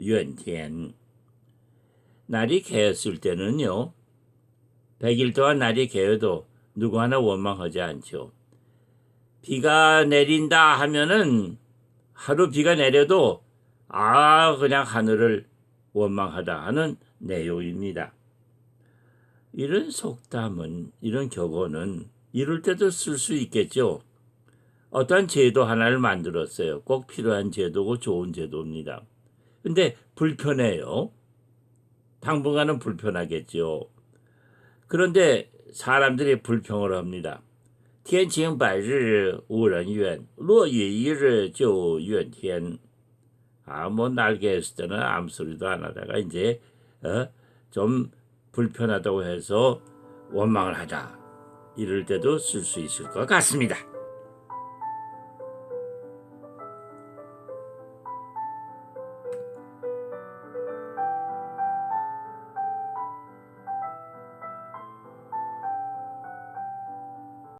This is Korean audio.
怨天. 날이 개었을 때는요, 100일 동안 날이 개어도 누구 하나 원망하지 않죠. 비가 내린다 하면은 하루 비가 내려도 아, 그냥 하늘을 원망하다 하는 내용입니다. 이런 속담은, 이런 격언은 이럴 때도 쓸 수 있겠죠. 어떠한 제도 하나를 만들었어요. 꼭 필요한 제도고 좋은 제도입니다. 근데 불편해요. 당분간은 불편하겠죠. 그런데 사람들이 불평을 합니다. 天晴百日无人怨，落雨一日就怨天. 아, 뭐 날개 했을 때는 아무 소리도 안 하다가 이제 어? 좀 불편하다고 해서 원망을 하자. 이럴 때도 쓸 수 있을 것 같습니다.